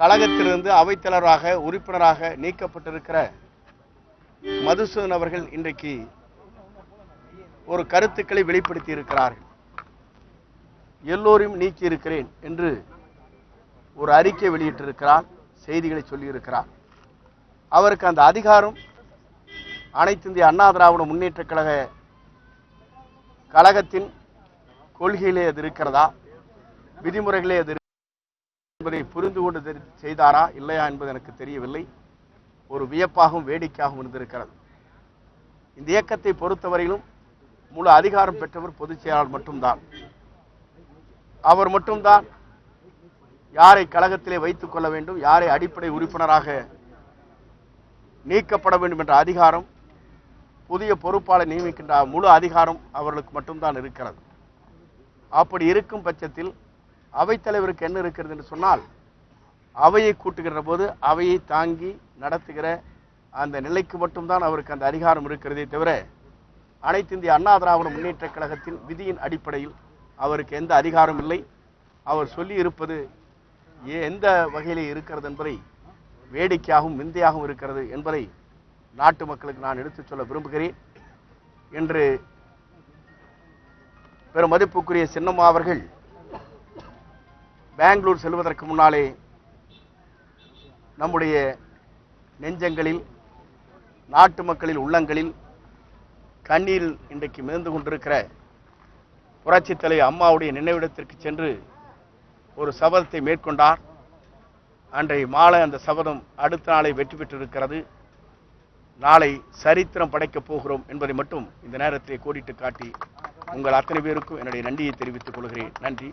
கழகத்திலிருந்து அவைத்தலைவராக உறுப்பினராக நீக்கப்பட்டிருக்கிற மதுசூதன் அவர்கள் இன்றைக்கு ஒரு கருத்துக்களை வெளிப்படுத்தி இருக்கிறார்கள் எல்லோரையும் நீக்கி இருக்கிறேன் என்று ஒரு அறிக்கை வெளியிட்டிருக்கிறார் செய்திகளை சொல்லியிருக்கிறார். அவருக்கு அந்த அதிகாரம் அனைத்து இந்திய அண்ணா திராவிட முன்னேற்ற கழக கழகத்தின் கொள்கையிலே அது இருக்கிறதா? விதிமுறைகளே அது என்பதை புரிந்து கொண்டு செய்தாரா இல்லையா என்பது எனக்கு தெரியவில்லை. ஒரு வியப்பாகவும் வேடிக்கையாகவும் இருந்திருக்கிறது. இந்த இயக்கத்தை பொறுத்தவரையிலும் முழு அதிகாரம் பெற்றவர் பொதுச் செயலாளர் மட்டும்தான். அவர் மட்டும்தான் யாரை கழகத்திலே வைத்துக் கொள்ள வேண்டும் யாரை அடிப்படை உறுப்பினராக நீக்கப்பட வேண்டும் என்ற அதிகாரம் புதிய பொறுப்பாளர் நியமிக்கின்ற முழு அதிகாரம் அவர்களுக்கு மட்டும்தான் இருக்கிறது. அப்படி இருக்கும் பட்சத்தில் அவைத்தலைவருக்கு என்ன இருக்கிறது என்று சொன்னால் அவையை கூட்டுகின்ற போது அவையை தாங்கி நடத்துகிற அந்த நிலைக்கு மட்டும்தான் அவருக்கு அந்த அதிகாரம் இருக்கிறதே தவிர அனைத்து இந்திய அண்ணா திராவிட முன்னேற்ற கழகத்தின் விதியின் அடிப்படையில் அவருக்கு எந்த அதிகாரம் இல்லை. அவர் சொல்லி இருப்பது எந்த வகையிலே இருக்கிறது என்பதை வேடிக்கையாகவும் விந்தையாகவும் இருக்கிறது என்பதை நாட்டு மக்களுக்கு நான் எடுத்துச் சொல்ல விரும்புகிறேன். என்று பெரும் மதிப்புக்குரிய சின்னம்மா அவர்கள் பெங்களூர் செல்வதற்கு முன்னாலே நம்முடைய நெஞ்சங்களில் நாட்டு மக்களில் உள்ளங்களில் கண்ணீரில் இன்றைக்கு மிதந்து கொண்டிருக்கிற புரட்சித்தலை அம்மாவுடைய நினைவிடத்திற்கு சென்று ஒரு சபதத்தை மேற்கொண்டார். அன்றைய மாலை அந்த சபதம் அடுத்த நாளை வெற்றி பெற்றிருக்கிறது. நாளை சரித்திரம் படைக்கப் போகிறோம் என்பதை மட்டும் இந்த நேரத்திலே கோடிட்டு காட்டி உங்கள் அத்தனை பேருக்கும் என்னுடைய நன்றியை தெரிவித்துக் கொள்கிறேன். நன்றி.